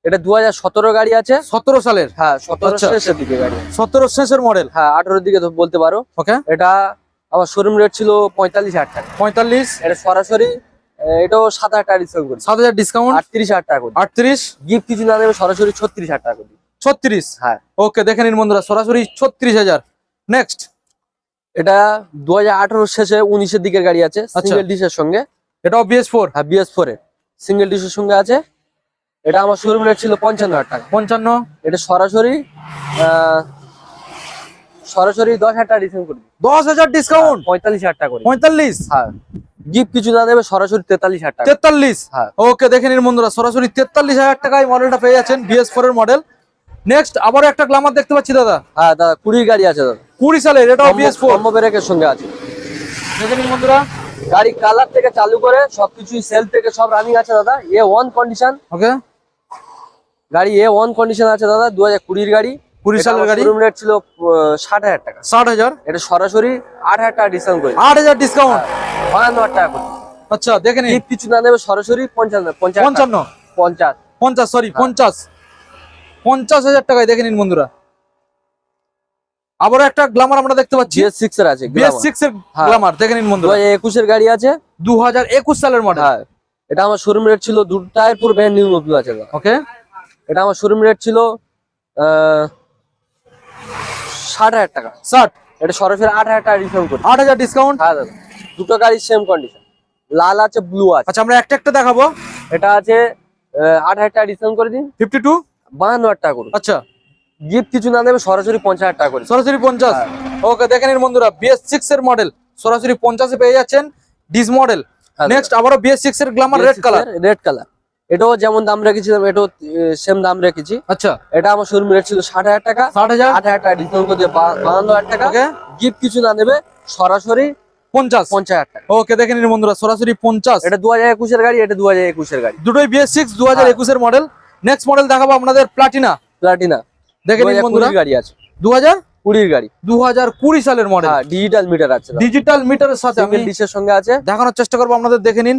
এটা দু হাজার সতেরো গাড়ি আছে। সতেরো সালের? হ্যাঁ সতেরো আচ্ছা। শেষের দিকে গাড়ি। সতেরো শেষের মডেল হ্যাঁ আঠারোর দিকে তো বলতে পারো। ওকে এটা আমার শোরুম রেট ছিল পঁয়তাল্লিশ হাজার টাকা। পঁয়তাল্লিশ? এটা সরাসরি এটাও সাত হাজার টাকা ডিসকাউন্ট করি। সাত হাজার ডিসকাউন্ট আটত্রিশ হাজার টাকা করি। আটত্রিশ? গিফট কিছু না দেবে সরাসরি ছত্রিশ হাজার টাকা করি। ছত্রিশ? হ্যাঁ। ওকে দেখে নিন বন্ধুরা সরাসরি ছত্রিশ হাজার। নেক্সট এটা দু হাজার শেষে উনিশের দিকের গাড়ি আছে আচ্ছা। সিঙ্গেল ডিশের সঙ্গে। এটাও বিএস ফোর হ্যাঁ বিএস ফোর এর। সিঙ্গেল ডিশের সঙ্গে আছে। এটা আমার শোরুম রেট ছিল পঞ্চান্ন হাজার টাকা। পঞ্চান্ন? এটা সরাসরি আহ, সরাসরি দশ হাজার টাকা ডিসকাউন্ট করি দশ হাজার ডিসকাউন্ট পঁয়তাল্লিশ হাজার টাকা করি পঁয়তাল্লিশ? হ্যাঁ। গিফট কিছু না দেবে সরাসরি তেতাল্লিশ হাজার টাকা। তেতাল্লিশ? হ্যাঁ। ওকে দেখে নিন বন্ধুরা সরাসরি তেতাল্লিশ হাজার টাকায় মডেলটা পেয়ে যাচ্ছেন বিএস ফোর এর মডেল নেক্সট আবারও একটা গ্লামার দেখতে পাচ্ছি দাদা। হ্যাঁ দাদা কুড়ির গাড়ি আছে দাদা। কুড়ি সালের এটাও বিএস ফোর ব্রেকের সঙ্গে আছে। দেখে নিন বন্ধুরা। গাড়ি কালার থেকে চালু করে সবকিছু সেল থেকে সব রানিং আছে দাদা। এ ওয়ান কন্ডিশন ওকে গাড়ি এ ওয়ান কন্ডিশন আছে দাদা। দু হাজার কুড়ির গাড়ি। কুড়ি সালের গাড়ি? রুম রেট ছিল ষাট হাজার টাকা। ষাট হাজার? এটা সরাসরি আট হাজার টাকা ডিসকাউন্ট করে। আট হাজার ডিসকাউন্ট বাহান্ন হাজার টাকা করে। আচ্ছা দেখে নিন। কিছু না দেবে সরাসরি পঞ্চান্ন পঞ্চান্ন? পঞ্চাশ। পঞ্চাশ সরি হ্যাঁ। পঞ্চাশ। পঞ্চাশ হাজার টাকায় দেখে নিন বন্ধুরা। আবারও একটা গ্লামার আমরা দেখতে পাচ্ছি। জিএস সিক্স এর আছে বিএস সিক্স এর হ্যাঁ। গ্লামার দেখে নিন বন্ধুরা। হাজার একুশের গাড়ি আছে। দু হাজার একুশ সালের মডেল হ্যাঁ। এটা আমার শোরুম রেট ছিল দুটাই পুরো ব্র্যান্ড নিউ নতুন আছে। ওকে এটা আমার শোরুম রেট ছিল আহ, ষাট হাজার টাকা। ষাট? এটা সরাসরি আট হাজার টাকা করি আট হাজার ডিসকাউন্ট হ্যাঁ দাদা। দুটো গাড়ি সেম কন্ডিশন লাল আছে ব্লু আছে। আচ্ছা আমরা একটা একটা দেখাবো। এটা আছে আট হাজার টাকা ডিসকাউন্ট করে দিন। ফিফটি টু বাহান্ন হাজার টাকা করুন। আচ্ছা। গিফট কিছু না দেবে সরাসরি পঞ্চাশ হাজার টাকা করে সরাসরি পঞ্চাশ? ওকে দেখে নিন বন্ধুরা বিএস সিক্স এর মডেল সরাসরি পঞ্চাশে পেয়ে যাচ্ছেন ডিস মডেল হ্যাঁ, নেক্সট আবারও বিএস সিক্স এর Glamour red colour red colour এটাও যেমন দাম রেখেছিলাম এটাও সেম দাম রেখেছি। আচ্ছা। এটা আমার শোরুম রেট ছিল ষাট হাজার টাকা। ষাট হাজার? আট হাজার টাকা ডিসকাউন্ট করে বাহান্ন হাজার টাকা। গিফট কিছু না নেবে সরাসরি পঞ্চাশ। পঞ্চাশ হাজার টাকা। ওকে দেখে নিন বন্ধুরা সরাসরি পঞ্চাশ। এটা দু হাজার একুশের গাড়ি এটা দু হাজার একুশের গাড়ি। দুটোই বিএস সিক্স দু হাজার একুশের মডেল নেক্সট মডেল দেখাবো আপনাদের প্লাটিনা প্লাটিনা দেখে নিন বন্ধুরা। গাড়ি আছে। দু হাজার? কুড়ির গাড়ি। দু হাজার কুড়ি সালের মডেল হ্যাঁ ডিজিটাল মিটার আছে ডিজিটাল মিটারের সাথে ডিশের সঙ্গে আছে। দেখানোর চেষ্টা করব আপনাদের দেখে নিন।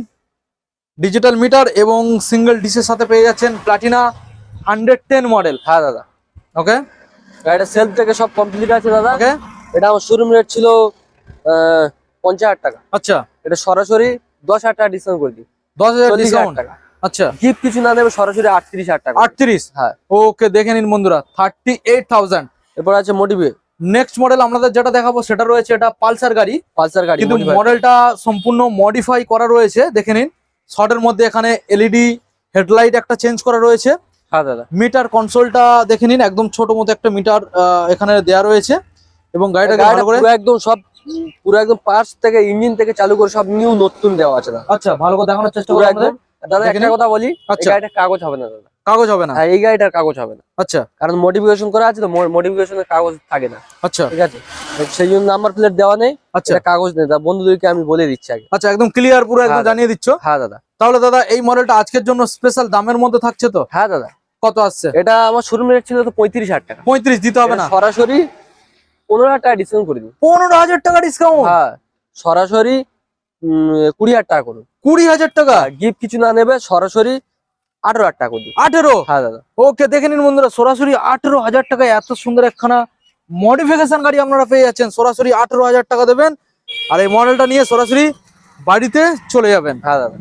ডিজিটাল মিটার এবং সিঙ্গেল ডিশের সাথে পেয়ে যাচ্ছেন প্লাটিনা হান্ড্রেড টেন মডেল হ্যাঁ দাদা। ওকে গাড়িটা সেলফ থেকে সব কমপ্লিট আছে দাদা। ওকে এটা আমার শোরুম রেট ছিল পঞ্চাশ হাজার টাকা। আচ্ছা। এটা সরাসরি দশ হাজার টাকা ডিসকাউন্ট করে দিই। দশ হাজার ডিসকাউন্ট টাকা। আচ্ছা। গিফট কিছু না দেবে সরাসরি আটত্রিশ হাজার টাকা। আটত্রিশ? হ্যাঁ। ওকে দেখে নিন বন্ধুরা। থার্টি এইট থাউজেন্ড এরপর আছে মোটিভে নেক্সট মডেল আমাদের যেটা দেখাবো সেটা রয়েছে এটা পালসার গাড়ি। পালসার গাড়ি কিন্তু মডেলটা সম্পূর্ণ মডিফাই করা রয়েছে দেখে নিন। শর্টের মধ্যে এখানে এলইডি হেডলাইট একটা চেঞ্জ করা রয়েছে। হ্যাঁ দাদা। মিটার কনসোলটা দেখে নিন একদম ছোট মতো একটা মিটার এখানে দেয়া রয়েছে। এবং গাড়িটাকে গাড়িটা করে একদম সব পুরো একদম পার্স থেকে ইঞ্জিন থেকে চালু করে সব নিউ নতুন দেওয়া আছে আচ্ছা ভালো করে দেখানোর চেষ্টা করে একদম। দাদা একটা কথা বলি আচ্ছা। গাড়িটার কাগজ হবে না দাদা। কাগজ হবে না? হ্যাঁ এই গাড়িটার কাগজ হবে না। আচ্ছা। কারণ মডিফিকেশন করা আছে তো মডিফিকেশনের কাগজ থাকে না। আচ্ছা। ঠিক আছে? সেই জন্য নাম্বার প্লেট দেওয়া নেই আচ্ছা। এটা কাগজ নেই। দাদা বন্ধুদেরকে আমি বলে দিচ্ছি আগে। আচ্ছা একদম ক্লিয়ার পুরো একদম হ্যাঁ, জানিয়ে দিচ্ছ? হ্যাঁ দাদা। তাহলে দাদা এই মডেলটা আজকের জন্য স্পেশাল দামের মধ্যে থাকছে তো? হ্যাঁ দাদা। কত আসছে? এটা আমার শোরুম রেট ছিল তো পঁয়ত্রিশ হাজার টাকা। পঁয়ত্রিশ দিতে হবে না? সরাসরি পনেরো হাজার টাকা ডিসকাউন্ট করে দিন। পনেরো হাজার টাকা ডিসকাউন্ট হ্যাঁ সরাসরি কুড়ি হাজার টাকা করুন। কুড়ি হাজার টাকা? গিফট কিছু না নেবে সরাসরি আঠারো হাজার টাকা করে দিন আঠেরো? হ্যাঁ দাদা। ওকে দেখে নিন বন্ধুরা সরাসরি আঠেরো হাজার টাকায় এত সুন্দর একখানা মডিফিকেশন গাড়ি আপনারা পেয়ে যাচ্ছেন। সরাসরি আঠেরো হাজার টাকা দেবেন আর এই মডেলটা নিয়ে সরাসরি বাড়িতে চলে যাবেন। হ্যাঁ দাদা।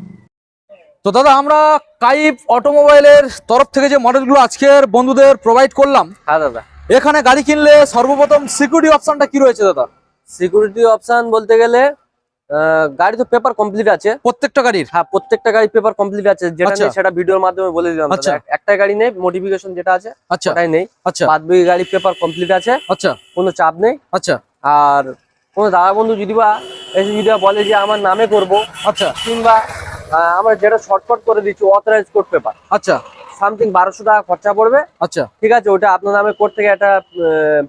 তো দাদা আমরা কাইপ অটোমোবাইলের তরফ থেকে যে মডেলগুলো আজকের বন্ধুদের প্রোভাইড করলাম হ্যাঁ দাদা। এখানে গাড়ি কিনলে সর্বপ্রথম সিকিউরিটি অপশনটা কি রয়েছে দাদা? সিকিউরিটি অপশন বলতে গেলে গাড়ি তো পেপার কমপ্লিট আছে। প্রত্যেকটা গাড়ির? হ্যাঁ প্রত্যেকটা গাড়ি পেপার কমপ্লিট আছে। যেটা আচ্ছা। নেই সেটা ভিডিওর মাধ্যমে বলে দিলাম। আচ্ছা। এক- একটা গাড়ি নেই মডিফিকেশন যেটা আছে আচ্ছা। নেই। আচ্ছা। বাদ বাকি গাড়ি পেপার কমপ্লিট আছে। আচ্ছা। কোনো চাপ নেই। আচ্ছা। আর কোনো দাদা বন্ধু যদি বা এসে যদি বলে যে আমার নামে করব আচ্ছা। কিংবা আমরা যেটা শর্টকাট করে দিচ্ছি অথরাইজ কোড পেপার আচ্ছা। সামথিং বারোশো টাকা খরচা পড়বে। আচ্ছা। ঠিক আছে ওটা আপনার নামে কোর্ট থেকে একটা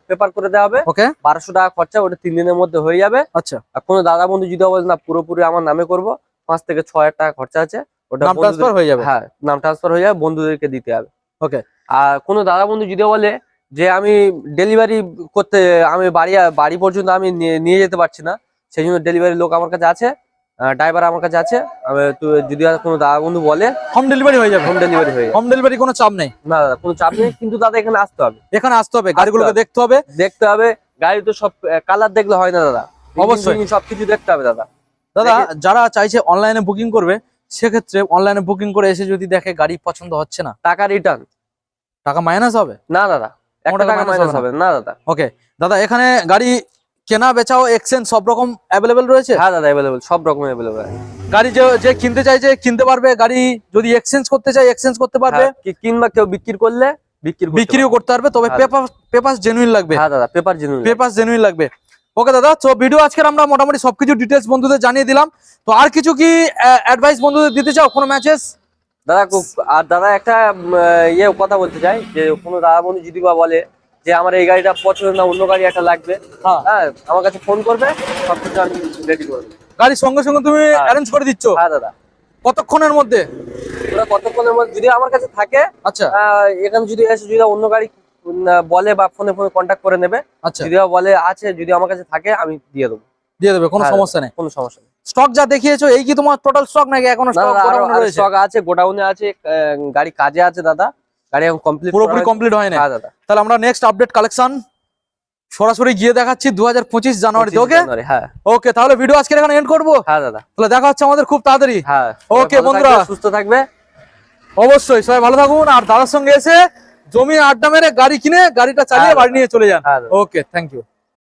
পেপার করে দেওয়া হবে। ওকে। বারোশো টাকা খরচা ওটা তিন দিনের মধ্যে হয়ে যাবে। আচ্ছা। আর কোনো দাদা বন্ধু যদি বলে না পুরোপুরি আমার নামে করব। পাঁচ থেকে ছ হাজার টাকা খরচা আছে। ওটা নাম ট্রান্সফার হয়ে যাবে? হ্যাঁ নাম ট্রান্সফার হয়ে যাবে বন্ধুদেরকে দিতে হবে। ওকে। আর কোনো দাদা বন্ধু যদি বলে যে আমি ডেলিভারি করতে আমি বাড়ি বাড়ি পর্যন্ত আমি নিয়ে- নিয়ে যেতে পারছি না সেই জন্য ডেলিভারি লোক আমার কাছে আছে। ড্রাইভার আমার কাছে আছে। যদি কোনো দাদা বন্ধু বলে হোম ডেলিভারি হয়ে যাবে। হোম ডেলিভারি হয়ে হোম ডেলিভারি কোনো চাপ নেই। না দাদা কোনো চাপ নেই কিন্তু দাদা এখানে আসতে হবে। এখানে আসতে হবে গাড়িগুলোকে দেখতে হবে। দেখতে হবে গাড়ি তো সব কালার দেখলে হয় না দাদা। অবশ্যই। সব কিছু দেখতে হবে দাদা। দাদা যারা চাইছে অনলাইনে বুকিং করবে সেক্ষেত্রে অনলাইনে বুকিং করে এসে যদি দেখে গাড়ি পছন্দ হচ্ছে না টাকা রিটার্ন টাকা মাইনাস হবে? না দাদা একটা টাকা মাইনাস হবে না? দাদা। ওকে দাদা এখানে গাড়ি কেনা বেচাও এক্সচেঞ্জ সব রকম অ্যাভেলেবেল রয়েছে? হ্যাঁ দাদা অ্যাভেলেবল সব রকম অ্যাভেলেবল গাড়ি যে যে কিনতে চাই যে কিনতে পারবে। গাড়ি যদি এক্সচেঞ্জ করতে চাই এক্সচেঞ্জ করতে পারবে। কিংবা কেউ বিক্রি করলে বিক্রি বিক্রিও করতে পারবে। তবে হ্যাঁ। পেপার পেপার জেনুইন লাগবে। হ্যাঁ দাদা পেপার জেনুইন পেপার জেনুইন লাগবে। ওকে দাদা তো ভিডিও আজকের আমরা মোটামুটি সবকিছু ডিটেলস বন্ধুদের জানিয়ে দিলাম। তো আর কিছু কি অ্যাডভাইস বন্ধুদের দিতে চাও কোনো ম্যাচেস দাদা আর দাদা একটা ইয়ে কথা বলতে চাই যে কোনো দাদা বন্ধু যদি বা বলে যে আমার এই গাড়িটা পছন্দ না অন্য গাড়ি একটা লাগবে। হ্যাঁ। হ্যাঁ আমার কাছে ফোন করবে সব কিছু আমি রেডি করব গাড়ির সঙ্গে সঙ্গে তুমি। অ্যারেঞ্জ করে দিচ্ছ? হ্যাঁ দাদা। কতক্ষণের মধ্যে? ওরা কতক্ষণের মধ্যে যদি আমার কাছে থাকে আচ্ছা। এখানে যদি এসে যদি অন্য গাড়ি বলে বা ফোনে ফোনে কন্ট্যাক্ট করে নেবে আচ্ছা। যদি বলে আছে যদি আমার কাছে থাকে আমি দিয়ে দেবো। দিয়ে দেবে কোনো হ্যাঁ, সমস্যা নেই। কোনো সমস্যা নেই। স্টক যা দেখিয়েছো এই কি তোমার টোটাল স্টক নাকি এখনও স্টক আছে গোডাউনে আছে গাড়ি কাজে আছে দাদা। গাড়ি এখন কমপ্লিট পুরোপুরি কমপ্লিট হয় না হ্যাঁ তাহলে আমরা নেক্সট আপডেট কালেকশন সরাসরি গিয়ে দেখাচ্ছি দু হাজার পঁচিশ জানুয়ারিতে ওকে হ্যাঁ। ওকে তাহলে ভিডিও আজকে এখানে এন্ড করব? হ্যাঁ দাদা। তাহলে দেখা হচ্ছে আমাদের খুব তাড়াতাড়ি। হ্যাঁ ওকে বন্ধুরা। সুস্থ থাকবে অবশ্যই সবাই ভালো থাকুন। আর দাদার সঙ্গে এসে জমি আড্ডা মেরে গাড়ি কিনে গাড়িটা চালিয়ে হ্যাঁ, বাড়ি নিয়ে চলে যান। হ্যাঁ ওকে থ্যাংক ইউ